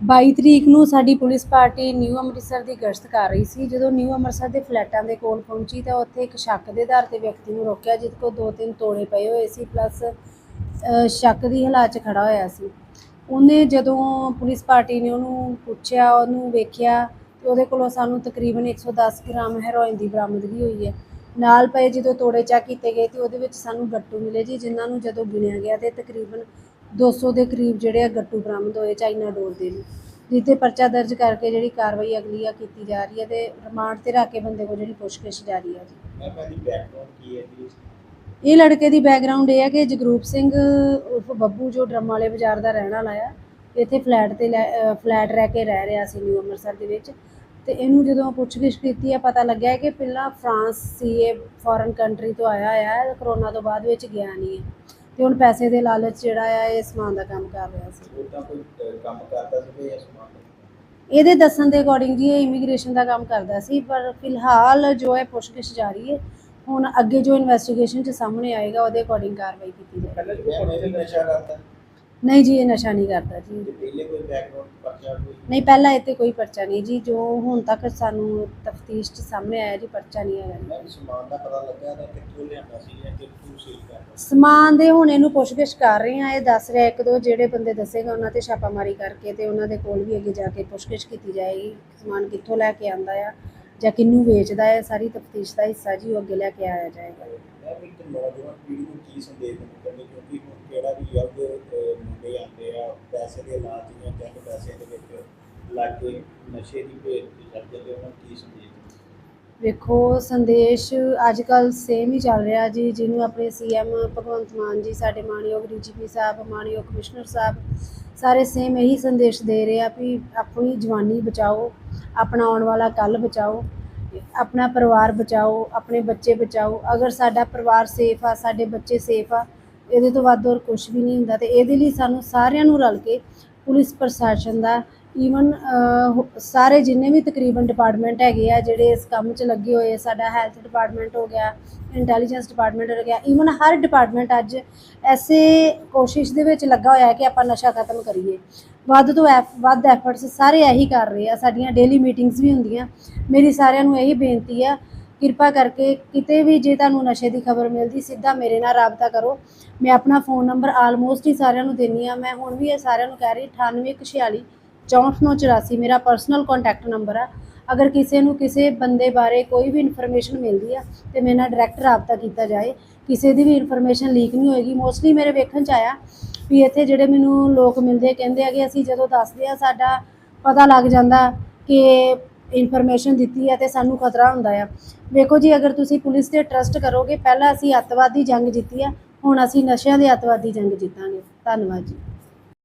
22 ਤਰੀਕ ਨੂੰ ਸਾਡੀ ਪੁਲਿਸ ਪਾਰਟੀ ਨਿਊ ਅੰਮ੍ਰਿਤਸਰ ਦੀ ਗਸ਼ਤ ਕਰ ਰਹੀ ਸੀ। ਜਦੋਂ ਨਿਊ ਅੰਮ੍ਰਿਤਸਰ ਦੇ ਫਲੈਟਾਂ ਦੇ ਕੋਲ ਪਹੁੰਚੀ ਤਾਂ ਉੱਥੇ ਇੱਕ ਸ਼ੱਕ ਦੇ ਆਧਾਰ ਤੇ ਵਿਅਕਤੀ ਨੂੰ ਰੋਕਿਆ, ਜਿਸ ਕੋਲ ਦੋ ਤਿੰਨ ਤੋੜੇ ਪਏ ਹੋਏ ਸੀ, ਪਲੱਸ ਸ਼ੱਕ ਦੀ ਹਾਲਾਤ 'ਚ ਖੜਾ ਹੋਇਆ ਸੀ। ਉਹਨੇ ਜਦੋਂ ਪੁਲਿਸ ਪਾਰਟੀ ਨੇ ਉਹਨੂੰ ਪੁੱਛਿਆ, ਉਹਨੂੰ ਵੇਖਿਆ, ਤੇ ਉਹਦੇ ਕੋਲੋਂ ਸਾਨੂੰ ਤਕਰੀਬਨ 110 ਗ੍ਰਾਮ ਹੈਰੋਇਨ ਦੀ ਬਰਾਮਦਗੀ ਹੋਈ ਹੈ। ਨਾਲ ਪਏ ਜਦੋਂ ਤੋੜੇ ਚੈੱਕ ਕੀਤੇ ਗਏ ਤੇ ਉਹਦੇ ਵਿੱਚ ਸਾਨੂੰ ਗੱਟੂ ਮਿਲੇ ਜੀ, ਜਿਨ੍ਹਾਂ ਨੂੰ ਜਦੋਂ ਗਿਣਿਆ ਗਿਆ ਤੇ ਤਕਰੀਬਨ 200 ਦੇ ਕਰੀਬ ਜਿਹੜੇ ਆ ਗੱਟੂ ਬਰਾਮਦ ਹੋਏ ਚਾਈਨਾ ਡੋਰ ਦੇ ਨੇ ਜਿੱਤੇ ਪਰਚਾ ਦਰਜ ਕਰਕੇ ਜਿਹੜੀ ਕਾਰਵਾਈ ਅਗਲੀ ਆ ਕੀਤੀ ਜਾ ਰਹੀ ਹੈ ਤੇ ਰਿਮਾਂਡ ਤੇ ਰੱਖ ਕੇ ਬੰਦੇ ਕੋਲ ਜਿਹੜੀ ਪੁੱਛਗਿੱਛ ਜਾਰੀ ਹੈ ਜੀ। ਮੈਂ ਕਹਿੰਦੀ ਬੈਕਗ੍ਰਾਉਂਡ ਕੀ ਹੈ ਜੀ ਇਹ ਲੜਕੇ ਦੀ ਬੈਕਗ੍ਰਾਉਂਡ ਇਹ ਹੈ ਕਿ ਜਗਰੂਪ ਸਿੰਘ ਉਰਫ ਬੱਬੂ ਜੋ ਡਰਮ ਵਾਲੇ ਬਾਜ਼ਾਰ ਦਾ ਰਹਿਣ ਵਾਲਾ ਆ ਇੱਥੇ ਫਲੈਟ ਤੇ ਲੈ- ਅ, ਫਲੈਟ ਰਹਿ ਕੇ ਰਹਿ ਰਿਹਾ ਸੀ ਨਿਊ ਅੰਮ੍ਰਿਤਸਰ ਦੇ ਵਿੱਚ। ਤੇ ਇਹਨੂੰ ਜਦੋਂ ਪੁੱਛਗਿੱਛ ਕੀਤੀ ਹੈ ਪਤਾ ਲੱਗਿਆ ਕਿ ਪਹਿਲਾਂ ਫਰਾਂਸ ਸੀ ਇਹ ਫੋਰਨ ਕੰਟਰੀ ਤੋਂ ਆਇਆ ਹੈ ਕਰੋਨਾ ਤੋਂ ਬਾਅਦ ਵਿੱਚ ਗਿਆ ਨਹੀਂ ਹੈ ਤੇ ਹੁਣ ਪੈਸੇ ਦੇ ਲਾਲਚ ਜਿਹੜਾ ਆ ਇਹ ਸਮਾਨ ਦਾ ਕੰਮ ਕਰ ਰਿਹਾ ਸੀ। ਉਦਾਂ ਕੋਈ ਅਹ, ਕੰਮ ਕਰਦਾ ਸੀ ਜਾਂ ਸਮਾਨ ਇਹਦੇ ਦੱਸਣ ਦੇ ਅਕੋਰਡਿੰਗ ਜੀ ਇਹ ਇਮੀਗ੍ਰੇਸ਼ਨ ਦਾ ਕੰਮ ਕਰਦਾ ਸੀ ਪਰ ਫਿਲਹਾਲ ਜੋ ਹੈ ਪੁੱਛਗਿੱਛ ਜਾਰੀ ਹੈ ਹੁਣ ਅੱਗੇ ਜੋ ਇਨਵੈਸਟੀਗੇਸ਼ਨ ਚ ਸਾਹਮਣੇ ਆਏਗਾ ਉਹਦੇ ਅਕੋਰਡਿੰਗ ਕਾਰਵਾਈ ਕੀਤੀ ਜਾਏਗੀ। ਪਹਿਲਾਂ ਨਸ਼ਾ ਕਰਦਾ। ਨਹੀਂ ਜੀ ਇਹ ਨਸ਼ਾ ਨਹੀਂ ਕਰਦਾ ਜੀ। ਤੇ ਪਹਿਲੇ ਕੋਈ ਬੈਕਗ੍ਰਾਉਂਡ ਪਰਚਾ ਕੋਈ? ਨਹੀਂ ਪਹਿਲਾਂ ਇੱਥੇ ਕੋਈ ਪਰਚਾ ਨਹੀਂ ਜੀ। ਜੋ ਹੁਣ ਤੱਕ ਸਾਨੂੰ ਤਫਤੀਸ਼ 'ਚ ਸਾਹਮਣੇ ਆਇਆ ਜੀ ਪਰਚਾ ਨਹੀਂ ਆਇਆ ਵੀ ਸਮਾਨ ਦਾ ਪਤਾ ਲੱਗਾ ਤਾਂ ਕਿੱਥੋਂ ਲਿਆਂਦਾ ਸੀ ਜਾਂ ਕਿੱਥੋਂ ਸੇਲ ਕਰਦਾ ਸੀ? ਸਮਾਨ ਦੇ ਹੁਣ ਇਹਨੂੰ ਪੁੱਛਗਿੱਛ ਕਰ ਰਹੇ ਆ ਇਹ ਦੱਸ ਰਿਹਾ ਇੱਕ ਦੋ ਜਿਹੜੇ ਬੰਦੇ ਦੱਸੇਗਾ ਉਹਨਾਂ ਤੇ ਛਾਪਾਮਾਰੀ ਕਰਕੇ ਤੇ ਉਹਨਾਂ ਦੇ ਕੋਲ ਵੀ ਅੱਗੇ ਜਾ ਕੇ ਪੁੱਛਗਿੱਛ ਕੀਤੀ ਜਾਏਗੀ ਸਮਾਨ ਕਿੱਥੋਂ ਲੈ ਕੇ ਆਂਦਾ ਆ। ਜਾਂ ਕਿੰਨੂੰ ਵੇਚਦਾ ਹੈ ਸਾਰੀ ਤਫਤੀਸ਼ ਦਾ ਹਿੱਸਾ ਜੀ ਉਹ ਅੱਗੇ ਲੈ ਕੇ ਆਇਆ ਜਾਏਗਾ। ਮੈਂ ਵੀ ਇੱਕ ਨੌਜਵਾਨ ਪੀੜ੍ਹੀ ਨੂੰ ਕੀ ਸੰਦੇਸ਼ ਦੇਣਾ ਚਾਹੁੰਦੇ ਕਿਉਂਕਿ ਹੁਣ ਕਿਹੜਾ ਵੀ ਯੁੱਗ ਅਹ, ਮੁੰਡੇ ਆਉਂਦੇ ਆ ਪੈਸੇ ਦੇ ਲਾਲਚ ਜਾਂ ਚੰਦ ਪੈਸੇ ਦੇ ਵਿੱਚ ਲੱਗ ਕੇ ਨਸ਼ੇ ਦੀ ਭੇਟ ਤੇ ਚੜ ਜਾਂਦੇ ਉਹਨਾਂ ਨੂੰ ਕੀ ਸੰਦੇਸ਼ ਦੇਣਾ? ਵੇਖੋ ਸੰਦੇਸ਼ ਅੱਜ ਕੱਲ ਸੇਮ ਹੀ ਚੱਲ ਰਿਹਾ ਜੀ ਜਿਹਨੂੰ ਆਪਣੇ ਸੀਐਮ ਭਗਵੰਤ ਮਾਨ ਜੀ ਸਾਡੇ ਮਾਨਯੋਗ ਡੀਜੀਪੀ ਸਾਹਿਬ ਮਾਨਯੋਗ ਕਮਿਸ਼ਨਰ ਸਾਹਿਬ ਸਾਰੇ ਸੇਮ ਇਹੀ ਸੰਦੇਸ਼ ਦੇ ਰਹੇ ਆ ਵੀ ਆਪਣੀ ਜਵਾਨੀ ਬਚਾਓ। ਆਪਣਾ ਆਉਣ ਵਾਲਾ ਕੱਲ ਬਚਾਓ, ਆਪਣਾ ਪਰਿਵਾਰ ਬਚਾਓ, ਆਪਣੇ ਬੱਚੇ ਬਚਾਓ। ਅਗਰ ਸਾਡਾ ਪਰਿਵਾਰ ਸੇਫ ਆ, ਸਾਡੇ ਬੱਚੇ ਸੇਫ ਆ, ਇਹਦੇ ਤੋਂ ਵੱਧ ਹੋਰ ਕੁਝ ਵੀ ਨਹੀਂ ਹੁੰਦਾ। ਤੇ ਇਹਦੇ ਲਈ ਸਾਨੂੰ ਸਾਰਿਆਂ ਨੂੰ ਰਲ ਕੇ ਪੁਲਿਸ ਪ੍ਰਸ਼ਾਸਨ ਦਾ ਈਵਨ ਸਾਰੇ ਜਿੰਨੇ ਵੀ ਤਕਰੀਬਨ ਡਿਪਾਰਟਮੈਂਟ ਹੈਗੇ ਆ, ਜਿਹੜੇ ਇਸ ਕੰਮ 'ਚ ਲੱਗੇ ਹੋਏ ਸਾਡਾ ਹੈਲਥ ਡਿਪਾਰਟਮੈਂਟ ਹੋ ਗਿਆ ਇੰਟੈਲੀਜੈਂਸ ਡਿਪਾਰਟਮੈਂਟ ਹੋ ਗਿਆ ਈਵਨ ਹਰ ਡਿਪਾਰਟਮੈਂਟ ਅੱਜ ਐਸੇ ਕੋਸ਼ਿਸ਼ ਦੇ ਵਿੱਚ ਲੱਗਾ ਹੋਇਆ ਕਿ ਆਪਾਂ ਨਸ਼ਾ ਖਤਮ ਕਰੀਏ। ਵੱਧ ਤੋਂ ਐਫ- ਵੱਧ ਐਫਰਟਸ ਸਾਰੇ ਇਹੀ ਕਰ ਰਹੇ ਆ, ਸਾਡੀਆਂ ਡੇਲੀ ਮੀਟਿੰਗਸ ਵੀ ਹੁੰਦੀਆਂ। ਮੇਰੀ ਸਾਰਿਆਂ ਨੂੰ ਇਹੀ ਬੇਨਤੀ ਆ, ਕਿਰਪਾ ਕਰਕੇ ਕਿਤੇ ਵੀ ਜੇ ਤੁਹਾਨੂੰ ਨਸ਼ੇ ਦੀ ਖਬਰ ਮਿਲਦੀ, ਸਿੱਧਾ ਮੇਰੇ ਨਾਲ ਰਾਬਤਾ ਕਰੋ। ਮੈਂ ਆਪਣਾ ਫੋਨ ਨੰਬਰ ਆਲਮੋਸਟ ਹੀ ਸਾਰਿਆਂ ਨੂੰ ਦਿੰਨੀ ਆ। ਮੈਂ ਹੁਣ ਵੀ ਇਹ ਸਾਰਿਆਂ ਨੂੰ ਕਹਿ ਰਹੀ 9846 6484 ਮੇਰਾ ਪਰਸਨਲ ਕੰਟੈਕਟ ਨੰਬਰ ਆ। ਅਗਰ ਕਿਸੇ ਨੂੰ ਕਿਸੇ ਬੰਦੇ ਬਾਰੇ ਕੋਈ ਵੀ ਇਨਫੋਰਮੇਸ਼ਨ ਮਿਲਦੀ ਆ, ਤੇ ਮੇਰੇ ਨਾਲ ਡਾਇਰੈਕਟ ਰਾਬਤਾ ਕੀਤਾ ਜਾਏ। ਕਿਸੇ ਦੀ ਵੀ ਇਨਫੋਰਮੇਸ਼ਨ ਲੀਕ ਨਹੀਂ ਹੋਏਗੀ। ਮੋਸਟਲੀ ਮੇਰੇ ਵੇਖਣ ਚ ਆਇਆ ਵੀ ਇੱਥੇ ਜਿਹੜੇ ਮੈਨੂੰ ਲੋਕ ਮਿਲਦੇ ਕਹਿੰਦੇ ਆ ਕਿ ਅਸੀਂ ਜਦੋਂ ਦੱਸਦੇ ਆ, ਸਾਡਾ ਪਤਾ ਲੱਗ ਜਾਂਦਾ ਕਿ ਇਨਫੋਰਮੇਸ਼ਨ ਦਿੱਤੀ ਹੈ ਤੇ ਸਾਨੂੰ ਖਤਰਾ ਹੁੰਦਾ ਆ। ਵੇਖੋ ਜੀ, ਅਗਰ ਤੁਸੀਂ ਪੁਲਿਸ ਤੇ ਟਰਸਟ ਕਰੋਗੇ, ਪਹਿਲਾਂ ਅਸੀਂ ਅੱਤਵਾਦੀ ਜੰਗ ਜਿੱਤੀ ਆ, ਹੁਣ ਅਸੀਂ ਨਸ਼ਿਆਂ ਦੇ ਅੱਤਵਾਦੀ ਜੰਗ ਜਿੱਤਾਂਗੇ। ਧੰਨਵਾਦ ਜੀ।